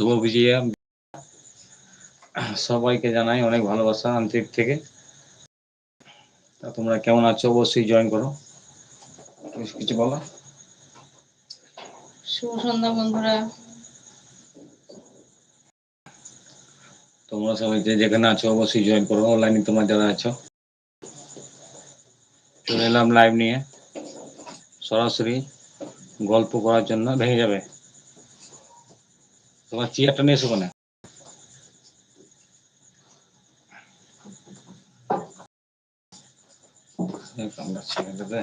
শুভ বিজয়া। সবাইকে জানাই অনেক ভালোবাসা আন্তরিক থেকে। তা তোমরা কেমন আছো? অবশ্যই জয়েন করো। কিছু- বলো। শুভ সন্ধ্যা বন্ধুরা। তোমরা সবাই যে যেখানে আছো অবশ্যই জয়েন করো। অনলাইনে তোমরা যারা আছো। চলে এলাম লাইভ নিয়ে। সরাসরি গল্প করার জন্য ভেঙে যাবে। তোমার চেয়ারটা নিয়ে এসো কোনে চেয়ারটা এটাতে।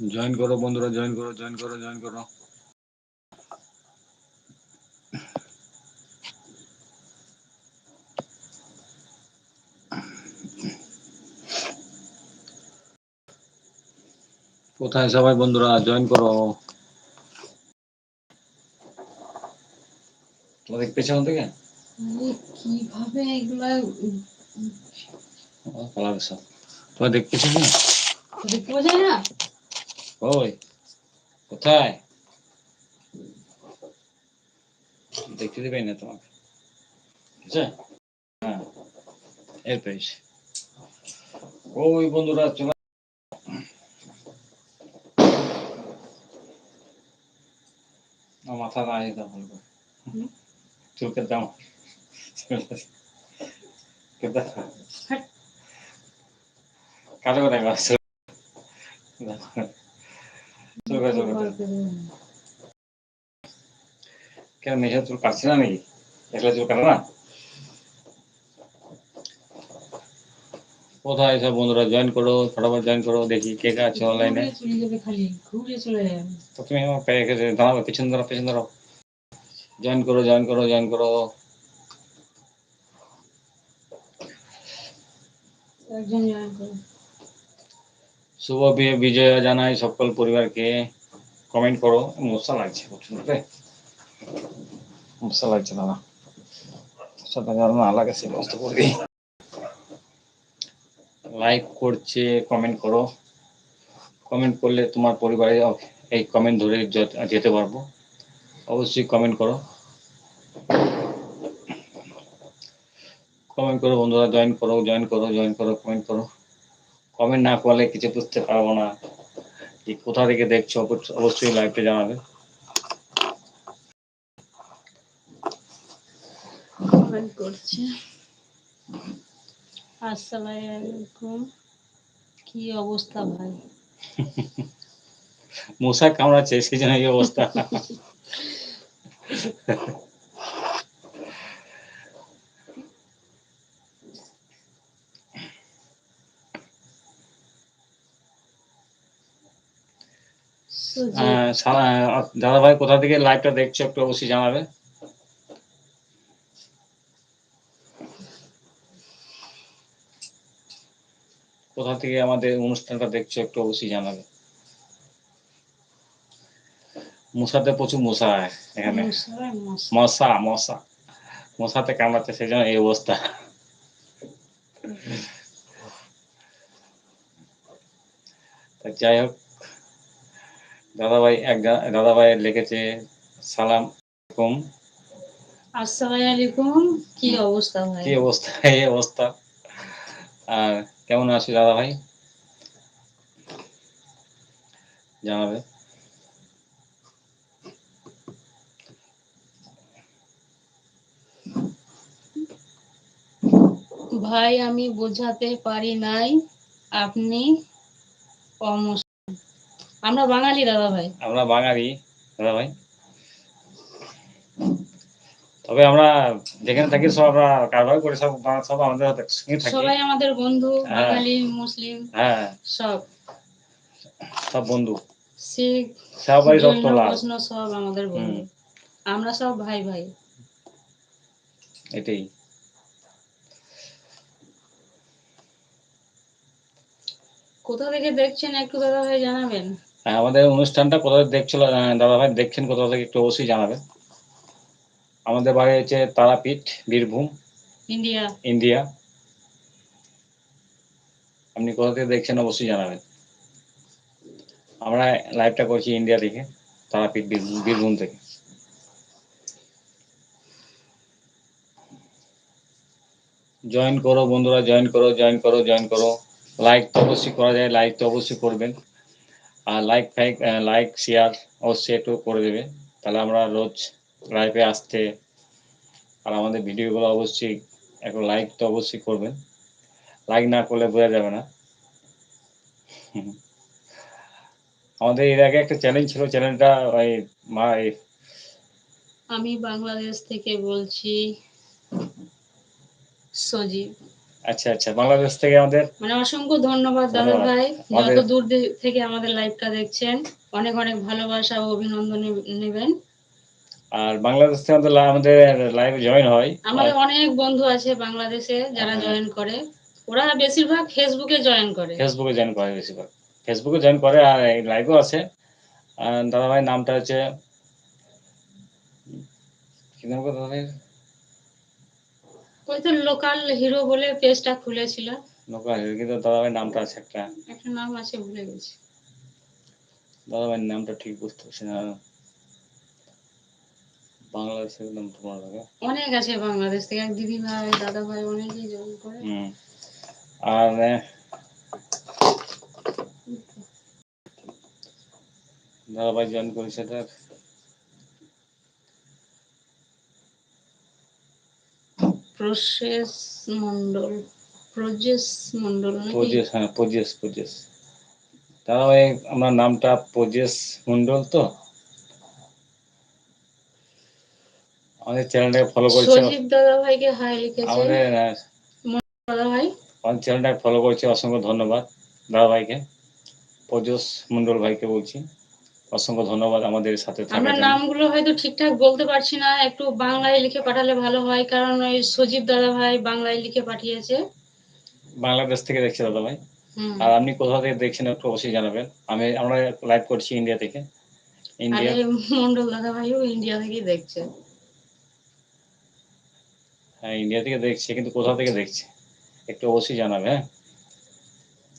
জয়েন করো বন্ধুরা জয়েন করো জয়েন করো জয়েন করো। কোথায় সবাই বন্ধুরা? জয়েন করো। তোমাদের পেছন থেকে? কীভাবে এগুলা পালাবে সব। তোমার দেখ পেছন দেখতে পাওয়া না? ওই কোথায়? দেখতে দেবে না তোমাকে। ঠিক আছে হ্যাঁ এর পেয়েছি ওই বন্ধুরা চলে। মাথা ভালো করে। হুম? চুলকে। কাটো করে কেন মেশা চুল কাটছে না নাকি? একলা চুল কাটে না? কোথায় সব বন্ধুরা জয়েন করো ফটাফট জয়েন করো দেখি কে কে আছে অনলাইনে তো তুমি পেয়ে পিছন ধরো পিছন ধরো জয়েন করো জয়েন করো জয়েন করো। একজন জয়েন করো। শুভ বিজয়া জানাই সকল পরিবারকে। কমেন্ট করো। মশা লাগছে প্রচুর রে মশা লাগছে দাদা। সাথে যেন না লাগে সে ব্যবস্থা লাইক করছে কমেন্ট করো। কমেন্ট করলে তোমার পরিবারে এই কমেন্ট ধরে যেতে পারব। অবশ্যই কমেন্ট করো। কমেন্ট করো বন্ধুরা জয়েন করো জয়েন করো জয়েন করো কমেন্ট করো। কমেন্ট না করলে কিছু বুঝতে পারব না। যে কোথা থেকে দেখছ অবশ্যই লাইভে জানাবে। কমেন্ট করছে। আসসালামু কি অবস্থা ভাই? মশা কামড়াচ্ছে সেই জন্য এই অবস্থা। দাদা ভাই কোথা থেকে লাইভটা দেখছ একটু অবশ্যই জানাবে। কোথা থেকে আমাদের অনুষ্ঠানটা দেখছ একটু অবশ্যই জানাবে। মশাতে প্রচুর মশা এখানে। মশা। মশা মশা। মশাতে কামড়াচ্ছে সেই জন্য এই অবস্থা। যাই হোক দাদাভাই এক দাদাভাই লিখেছে সালাম আলাইকুম। আসসালামু আলাইকুম। কি অবস্থা ভাই? কি অবস্থা? এই অবস্থা। আর কেমন আছি দাদা ভাই জানাবে। ভাই আমি বোঝাতে পারি নাই। আপনি আমরা বাঙালি দাদা ভাই। আমরা বাঙালি দাদা ভাই। তবে আমরা যেখানে থাকি সব আমরা কারবার করি সব সব আমাদের থাকি। সবাই আমাদের বন্ধু হ্যাঁ। বাঙালি মুসলিম হ্যাঁ। সব। সব বন্ধু। শিখ সবাই জৈন, রক্ত লাল বৈষ্ণব সব আমাদের বন্ধু। আমরা সব ভাই ভাই। এটাই। কোথা থেকে দেখছেন একটু দাদা ভাই জানাবেন? আমাদের অনুষ্ঠানটা কোথা থেকে দেখছিল দাদা ভাই দেখছেন কোথা থেকে একটু অবশ্যই জানাবেন। আমাদের বাড়ি হচ্ছে তারাপীঠ বীরভূম। ইন্ডিয়া। ইন্ডিয়া। আপনি কোথা থেকে দেখছেন অবশ্যই জানাবেন। আমরা লাইভটা করছি ইন্ডিয়া থেকে তারাপীঠ বীরভূম- বীরভূম থেকে। জয়েন করো বন্ধুরা জয়েন করো জয়েন করো জয়েন করো। লাইক তো অবশ্যই করা যায় লাইক তো অবশ্যই করবেন। আর লাইক ফাইক লাইক শেয়ার অবশ্যই একটু করে দেবে। তাহলে আমরা রোজ লাইভে আসতে আর আমাদের ভিডিওগুলো অবশ্যই একটু লাইক তো অবশ্যই করবেন। লাইক না করলে বোঝা যাবে না। আমাদের এর আগে একটা চ্যালেঞ্জ ছিল চ্যানেলটা ওই মা আমি বাংলাদেশ থেকে বলছি সজীব। আচ্ছা আচ্ছা। বাংলাদেশ থেকে আমাদের মানে অসংখ্য ধন্যবাদ দাদা ভাই। যত দূর থেকে আমাদের লাইভটা দেখছেন অনেক অনেক ভালোবাসা ও অভিনন্দন নেবেন। আর বাংলাদেশ থেকে আমাদের লাইভে জয়েন হয়। আমাদের অনেক বন্ধু আছে বাংলাদেশে যারা হ্যাঁ। জয়েন করে। ওরা বেশিরভাগ ফেসবুকে জয়েন করে। ফেসবুকে জয়েন করে বেশিরভাগ। ফেসবুকে জয়েন করে আর এই লাইভও আছে। আর দাদাভাই নামটা হচ্ছে কি নাম গো দাদাভাই ওই তো লোকাল হিরো বলে পেজটা খুলেছিল। নৌকা কিন্তু দাদাভাই নামটা আছে একটা। একটা নাম আছে ভুলে গেছি। দাদাভাইয়ের নামটা ঠিক বুঝতে পারছি না। বাংলাদেশের নাম তোমার লাগে অনেক আছে বাংলাদেশ থেকে। এক দিদি ভাই দাদা ভাই অনেকেই জয়েন করে। আর দাদাভাই জয়েন করেছে তার। প্রসেস মন্ডল প্রজেশ মন্ডল পজেস হ্যাঁ পজেস পজেস দাদাভাই আমার নামটা পজেস মন্ডল তো? আমাদের চ্যানেলটাকে ফলো করছে সজীব দাদা ভাইকে হাই লিখেছে আমাদের দাদা ভাই আমাদের চ্যানেলটাকে ফলো করছে অসংখ্য ধন্যবাদ দাদাভাইকে। পজস মন্ডল ভাইকে বলছি। অসংখ্য ধন্যবাদ আমাদের সাথে আমরা নামগুলো হয়তো ঠিকঠাক বলতে পারছি না একটু বাংলায় লিখে পাঠালে ভালো হয় কারণ ওই সজীব দাদা ভাই বাংলায় লিখে পাঠিয়েছে। বাংলাদেশ থেকে দেখছে দাদা ভাই। আর আপনি কোথা থেকে দেখছেন একটু অবশ্যই জানাবেন। আমি আমরা লাইভ করছি ইন্ডিয়া থেকে। ইন্ডিয়া মন্ডল দাদা ভাইও ইন্ডিয়া থেকেই দেখছে। হ্যাঁ ইন্ডিয়া থেকে দেখছি কিন্তু কোথা থেকে দেখছি? একটু অবশ্যই জানাবে হ্যাঁ?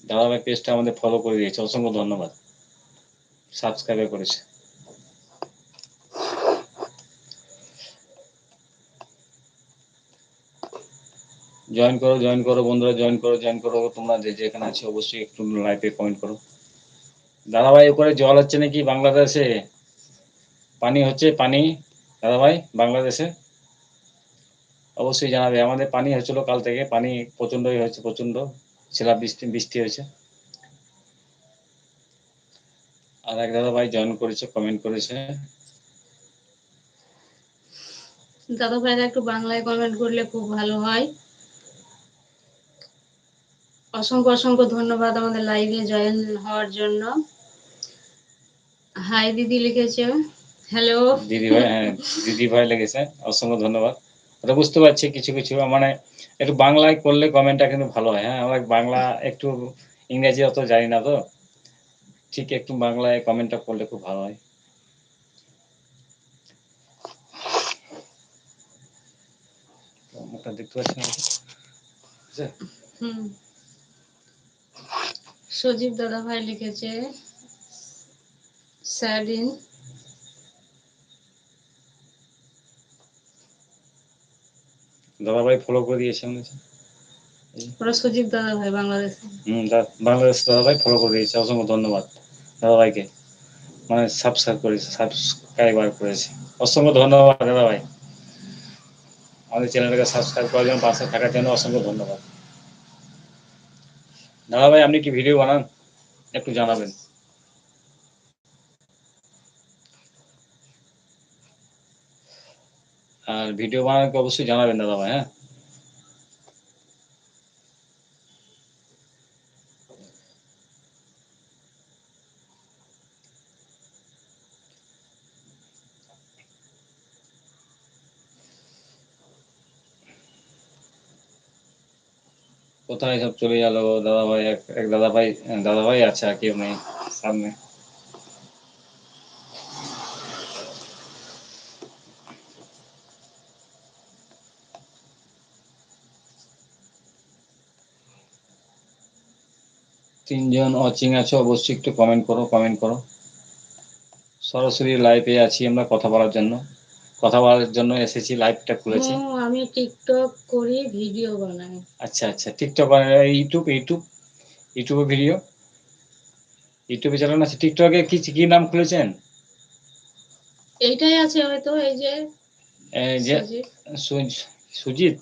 দাদাভাই পেজটা আমাদের ফলো করে দিয়েছে। অসংখ্য ধন্যবাদ। সাবস্ক্রাইব করেছে। জয়েন করো জয়েন করো বন্ধুরা জয়েন করো জয়েন করো। তোমরা যে যেখানে আছো অবশ্যই একটু লাইভে কমেন্ট করো। দাদাভাই ওপরে জল হচ্ছে নাকি বাংলাদেশে? পানি হচ্ছে, পানি। দাদাভাই, বাংলাদেশে? অবশ্যই জানাবে। আমাদের পানি হয়েছিল কাল থেকে। পানি প্রচন্ডই হয়েছে প্রচণ্ড শিলা বৃষ্টি বৃষ্টি হয়েছে। আর এক দাদা ভাই জয়েন করেছে কমেন্ট করেছে। দাদা ভাইরা একটু বাংলায় কমেন্ট করলে খুব ভালো হয়। অসংখ্য অসংখ্য ধন্যবাদ আমাদের লাইভে জয়েন হওয়ার জন্য। হাই দিদি লিখেছে। হ্যালো দিদি ভাই হ্যাঁ দিদি ভাই লেগেছে অসংখ্য ধন্যবাদ। ওটা বুঝতে পারছি কিছু কিছু মানে একটু বাংলায় করলে কমেন্টটা কিন্তু ভালো হয়। হ্যাঁ আমরা বাংলা একটু ইংরেজি অত জানি না তো। ঠিক একটু বাংলায় কমেন্টটা করলে খুব ভালো হয়। মুখটা দেখতে পাচ্ছি না বুঝলে? হুম। সজীব দাদা ভাই লিখেছে স্যাডিন দাদা ভাই ফলো করে দিয়েছে মনে হচ্ছে। ওরা সজীব দাদা ভাই বাংলাদেশে। হুম বাংলাদেশ দাদা ভাই ফলো করে দিয়েছে অসংখ্য ধন্যবাদ। দাদা ভাইকে মানে সাবস্ক্রাইব করেছে সাবস্ক্রাইবার করেছে। অসংখ্য ধন্যবাদ, দাদা ভাই। আমাদের চ্যানেলটাকে সাবস্ক্রাইব করার জন্য পাশে থাকার জন্য অসংখ্য ধন্যবাদ। দাদা ভাই, আপনি কি ভিডিও বানান? একটু জানাবেন। আর ভিডিও বানানোকে অবশ্যই জানাবেন, দাদা ভাই হ্যাঁ? কোথায় সব চলে গেল? দাদা ভাই এক দাদা ভাই দাদা ভাই আছে আর কেউ নেই সামনে। তিনজন অচিং আছে, অবশ্যই একটু কমেন্ট করো কমেন্ট করো। সরাসরি লাইভে আছি আমরা কথা বলার জন্য। কথা বলার জন্য এসেছি লাইভটা খুলেছি। আমি টিকটক করি ভিডিও বানাই। আচ্ছা আচ্ছা টিকটক ইউটিউব ইউটিউব ইউটিউবে ভিডিও ইউটিউবে চ্যানেল আছে। টিকটকে কি কি নাম খুলেছেন? এইটাই আছে হয়তো এই যে যে সুজিত?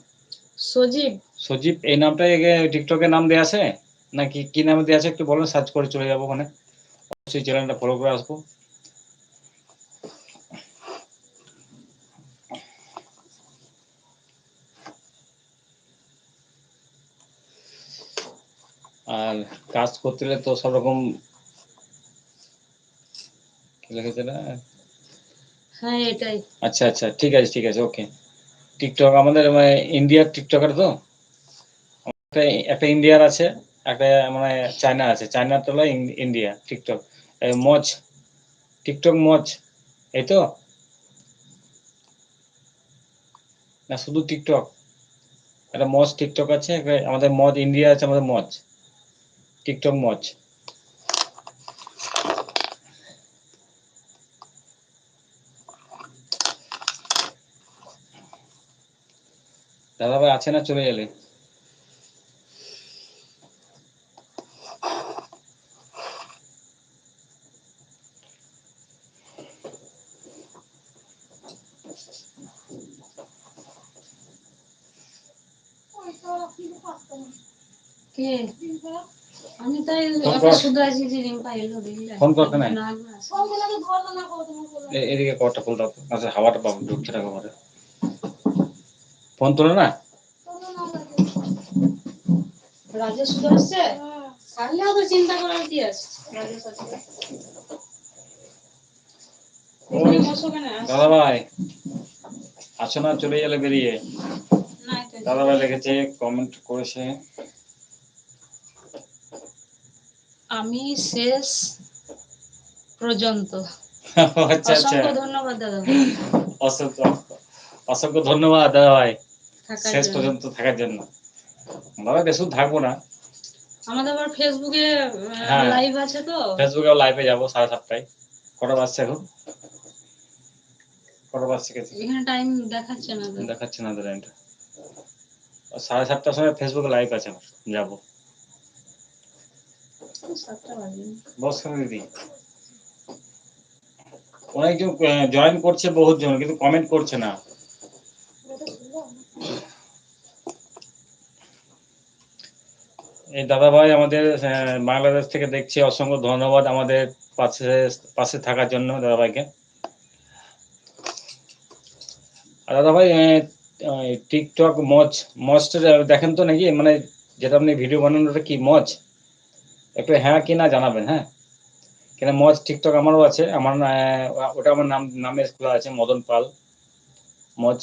সজীব। সজীব এই নামটাই টিকটকে নাম দেওয়া আছে? নাকি কি নামে দেওয়া আছে? একটু বলুন সার্চ করে চলে যাব ওখানে। অবশ্যই চ্যানেলটা ফলো করে আসব। আর কাজ করতে গেলে তো সব রকম লিখেছে না? হ্যাঁ এটাই। আচ্ছা আচ্ছা ঠিক আছে ঠিক আছে ওকে টিকটক আমাদের মানে ইন্ডিয়ার টিকটকার তো? একটা একটা ইন্ডিয়ার আছে একটা মানে চায়না আছে। চায়নার তো ইন্ডিয়া টিকটক। মজ টিকটক মজ এই তো? না শুধু টিকটক। একটা মজ টিকটক আছে আমাদের মজ ইন্ডিয়া আছে আমাদের মজ। টিকটক মজ দাদা ভাই আছে না চলে গেলে? কে আমি তাই একটা শুধু আছি যে রিম্পা এলো বুঝলে ফোন কর কেন? না, না, আছে। এদিকে কটা ফুল দাও আচ্ছা হাওয়াটা পাবো ঢুকছে না ঘরে ফোন তোলে না? রাজেশ শুধু আসছে? সারলে তো চিন্তা করার কি আছে। রাজেশ আসছে। দাদা ভাই আছো না চলে গেলে বেরিয়ে। দাদা ভাই লিখেছে কমেন্ট করেছে। আমি শেষ পর্যন্ত। আচ্ছা আচ্ছা। ধন্যবাদ দাদা অসংখ্য অসংখ্য ধন্যবাদ দাদা ভাই। শেষ পর্যন্ত থাকার জন্য। দাদা বেশি থাকব না। আমাদের আবার ফেসবুকে হ্যাঁ। লাইভ আছে তো? ফেসবুকে লাইভে যাব সাড়ে সাতটায়। কটা বাজছে এখন? কটা বাজছে গেছে এখানে টাইম দেখাচ্ছে না দেখাচ্ছে না দাদা এটা সাড়ে সাতটার সময় ফেসবুকে লাইভ আছে আমার। যাব। অনেকজন জয়েন করছে বহুত জন কিন্তু কমেন্ট করছে না। এই দাদা ভাই আমাদের বাংলাদেশ থেকে দেখছি, অসংখ্য ধন্যবাদ আমাদের পাশে পাশে থাকার জন্য দাদা ভাইকে দাদা ভাই টিকটক মচ মচটা দেখেন তো নাকি? মানে যেটা আপনি ভিডিও বানানোটা কি মচ একটু হ্যাঁ কি না জানাবেন হ্যাঁ? কেন মজ টিকটক আমারও আছে আমার ওটা আমার নাম নামে খোলা আছে মদন পাল। মজ।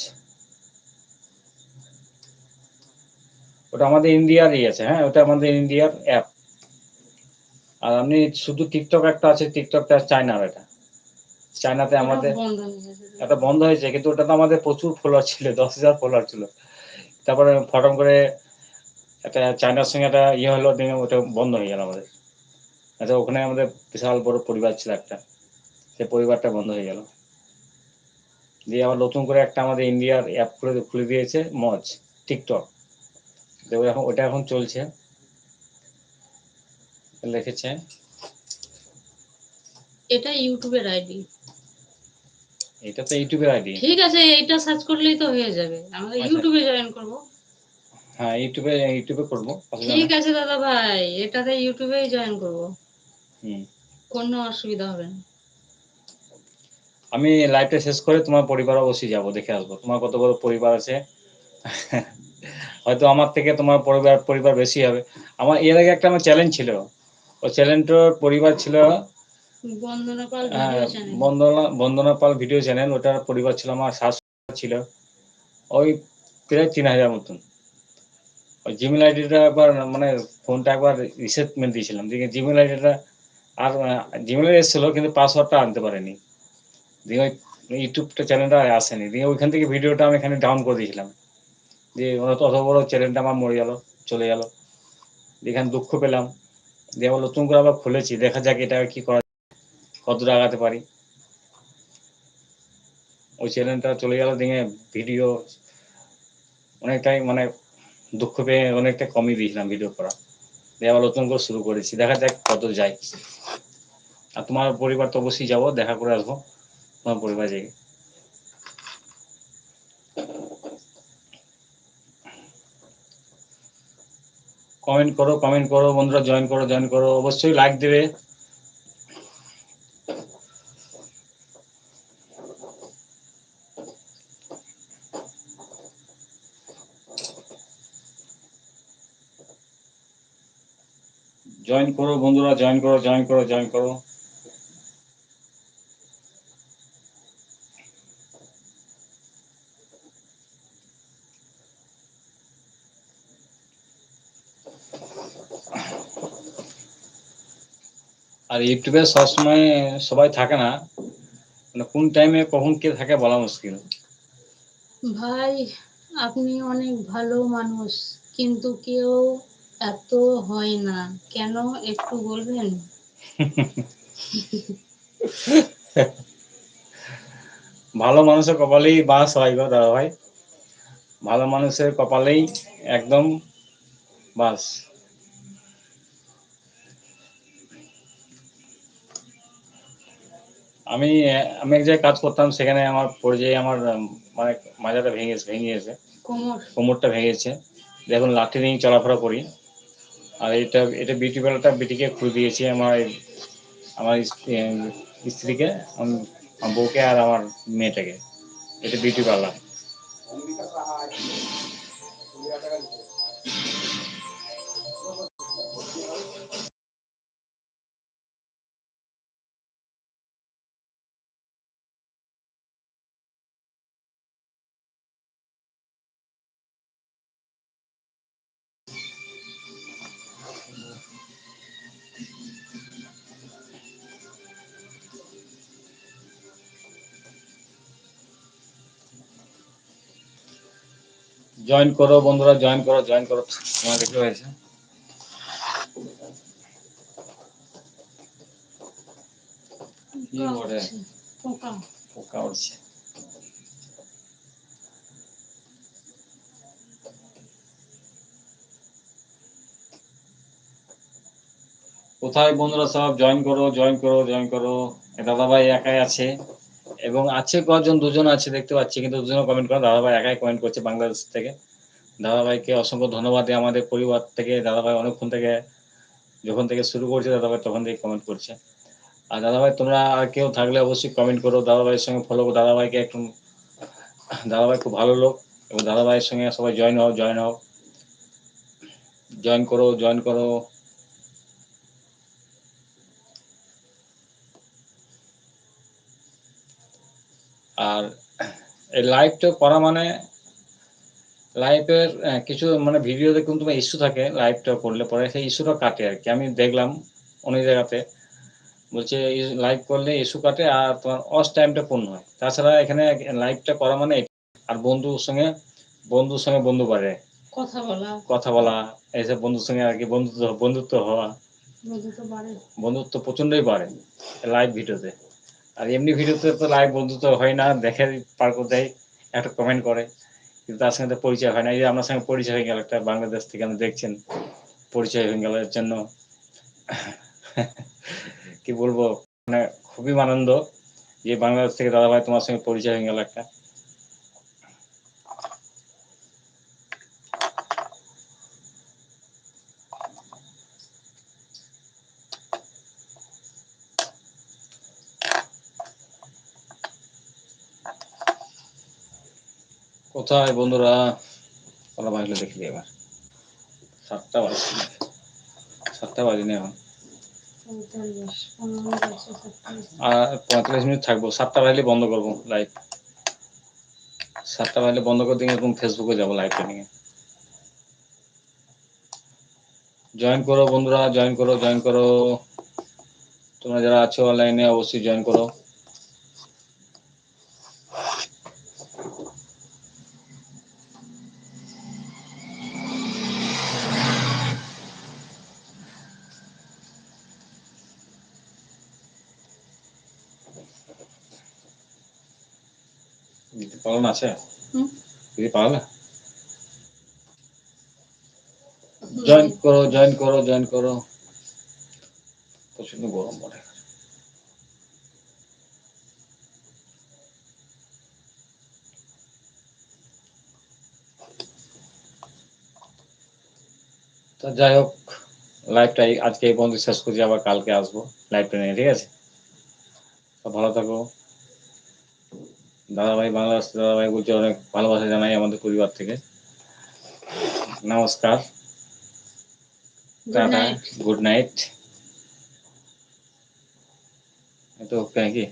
ওটা আমাদের ইন্ডিয়ারই আছে হ্যাঁ? ওটা আমাদের ইন্ডিয়ার অ্যাপ আর আপনি শুধু টিকটক একটা আছে টিকটকটা চায়নার এটা। চায়নাতে আমাদের এটা বন্ধ হয়েছে কিন্তু ওটা তো আমাদের প্রচুর ফলোয়ার ছিল দশ হাজার ফলোয়ার ছিল। তারপরে ফটম করে একটা চায়নার সঙ্গে একটা ইয়ে হলো ওটা বন্ধ হয়ে গেল আমাদের। আচ্ছা ওখানে আমাদের বিশাল বড় পরিবার ছিল একটা। সে পরিবারটা বন্ধ হয়ে গেল। দিয়ে আবার নতুন করে একটা আমাদের ইন্ডিয়ার অ্যাপ খুলে খুলে দিয়েছে মজ টিকটক দেখো এখন ওটা এখন চলছে। লিখেছে। এটা ইউটিউবের আইডি এটা তো ইউটিউবের আইডি ঠিক আছে এইটা সার্চ করলেই তো হয়ে যাবে। আমরা। ইউটিউবে জয়েন করব। হ্যাঁ ইউটিউবে ইউটিউবে করব ঠিক আছে দাদা ভাই এটাতে ইউটিউবেই জয়েন করব। হুম। কোনো অসুবিধা হবে না। আমি লাইভটা শেষ করে তোমার পরিবার অবশ্যই যাব দেখে আসব। তোমার কত বড় পরিবার আছে। হয়তো আমার থেকে তোমার পরিবার পরিবার বেশি হবে। আমার এর আগে একটা আমার চ্যালেঞ্জ ছিল। ওই চ্যালেঞ্জটার পরিবার ছিল বন্দনা বন্দনা পাল ভিডিও চ্যানেল ওটার পরিবার ছিল আমার শাশুড়ি ছিল। ওই প্রায় তিন হাজার মতন। ওই জিমেল আইডিটা একবার মানে ফোনটা একবার রিসেট মেরে দিয়েছিলাম। দিয়ে জিমেল আইডিটা আর জিমেলে এসেছিল, কিন্তু পাসওয়ার্ডটা আনতে পারেনি। দিয়ে ওই ইউটিউবটা চ্যানেলটা আসেনি। দিয়ে ওইখান থেকে ভিডিওটা আমি এখানে ডাউন করে দিয়েছিলাম। দিয়ে অত বড় চ্যানেলটা আমার মরে গেল, চলে গেল। দিয়ে এখানে দুঃখ পেলাম। দিয়ে আবার নতুন করে আবার খুলেছি। দেখা যাক এটা কি করা কতটা আগাতে পারি। ওই চ্যানেলটা চলে গেল দিনে ভিডিও অনেকটাই মানে দুঃখ পেয়ে অনেকটা কমই দিয়েছিলাম ভিডিও করা। দিয়ে আবার নতুন করে শুরু করেছি। দেখা যাক কত যায়। আর তোমার পরিবার তো অবশ্যই যাব, দেখা করে আসব। তোমার পরিবার যাই কমেন্ট করো কমেন্ট করো, বন্ধুরা জয়েন করো জয়েন করো। অবশ্যই লাইক দেবে। জয়েন করো বন্ধুরা জয়েন করো জয়েন করো জয়েন করো। আর ইউটিউবে সবসময় সবাই থাকে না। মানে কোন টাইমে কখন কে থাকে বলা মুশকিল। ভাই, আপনি অনেক ভালো মানুষ, কিন্তু কেউ এত হয় না। কেন একটু বলবেন? ভালো মানুষের কপালেই বাস হয় গো দাদা ভাই। ভালো মানুষের কপালেই একদম বাস। আমি আমি এক জায়গায় কাজ করতাম সেখানে আমার পর্যায়ে আমার মানে মাজাটা ভেঙে ভেঙে গেছে। কোমরটা ভেঙেছে দেখুন লাঠি নিয়ে চলাফেরা করি। আর এটা এটা বিউটি পার্লারটা বিটিকে খুলে দিয়েছি আমার আমার স্ত্রী- স্ত্রীকে আমার বউকে আর আমার মেয়েটাকে। এটা বিউটি পার্লার জয়েন করো বন্ধুরা জয়েন করো জয়েন করো। তোমার দেখতে হয়েছে কি পোকা পোকা। পোকা উঠছে। কোথায় বন্ধুরা সব? জয়েন করো জয়েন করো জয়েন করো। দাদা ভাই একাই আছে। এবং আছে কজন, দুজন আছে দেখতে পাচ্ছি, কিন্তু দুজন কমেন্ট করে। দাদাভাই একাই কমেন্ট করছে বাংলাদেশ থেকে। দাদাভাইকে অসংখ্য ধন্যবাদ আমাদের পরিবার থেকে, দাদাভাই অনেকক্ষণ থেকে, যখন থেকে শুরু করছে, দাদাভাই তখন থেকে কমেন্ট করছে। আর দাদাভাই, তোমরা আর কেউ থাকলে অবশ্যই কমেন্ট করো। দাদাভাইয়ের সঙ্গে ফলো করো। দাদাভাইকে একটু, দাদাভাই খুব ভালো লোক। এবং দাদাভাইয়ের সঙ্গে সবাই জয়েন হও জয়েন হও। জয়েন করো জয়েন করো। আর এই লাইভটা করা মানে লাইভের কিছু মানে ভিডিওতে কিন্তু তোমার ইস্যু থাকে লাইভটা করলে পরে সেই ইস্যুটা কাটে আর কি। আমি দেখলাম অনেক জায়গাতে বলছে লাইভ করলে ইস্যু কাটে আর তোমার অস টাইমটা পূর্ণ হয়। তাছাড়া এখানে লাইভটা করা মানে আর বন্ধুর সঙ্গে বন্ধুর সঙ্গে বন্ধু বাড়ে। কথা বলা। কথা বলা এসব বন্ধুর সঙ্গে আর কি বন্ধুত্ব বন্ধুত্ব হওয়া। বন্ধুত্ব প্রচন্ডই বাড়ে লাইভ ভিডিওতে আর এমনি ভিডিওতে তো লাইভ বন্ধুত্ব হয় না, দেখে পার করে দেয়, একটা কমেন্ট করে। কিন্তু তার সঙ্গে তো পরিচয় হয় না। এই যে আপনার সঙ্গে পরিচয় হয়ে গেল, একটা বাংলাদেশ থেকে আপনি দেখছেন, পরিচয় হয়ে গেল এর জন্য। কি বলব? মানে খুবই আনন্দ যে বাংলাদেশ থেকে দাদা ভাই তোমার সঙ্গে পরিচয় হয়ে গেল একটা। কোথায় বন্ধুরা? কলা বাজলে দেখি এবার। সাতটা বাজছে সাতটা বাজেনি এখন। আর পঁয়তাল্লিশ মিনিট থাকব। সাতটা বাজলে বন্ধ করব লাইভ সাতটা বাজলে বন্ধ করে দিয়ে এরকম ফেসবুকে যাব লাইভ ট্রেনিংয়ে জয়েন করো বন্ধুরা জয়েন করো জয়েন করো। তোমরা যারা আছো অনলাইনে অবশ্যই জয়েন করো দিদি পালন আছে? হুম? দিদি পারবে? জয়েন করো জয়েন করো জয়েন করো। প্রচণ্ড গরম পড়ে তো যাই হোক লাইভটা আজকে এই পর্যন্ত শেষ করছি আবার কালকে আসব লাইভটা নিয়ে ঠিক আছে? তো ভালো থাকো। দাদাভাই বাংলা দাদাভাই বলছে অনেক ভালোবাসা জানাই আমাদের পরিবার থেকে। নমস্কার। Good tata night good night এটা ওকে নাকি.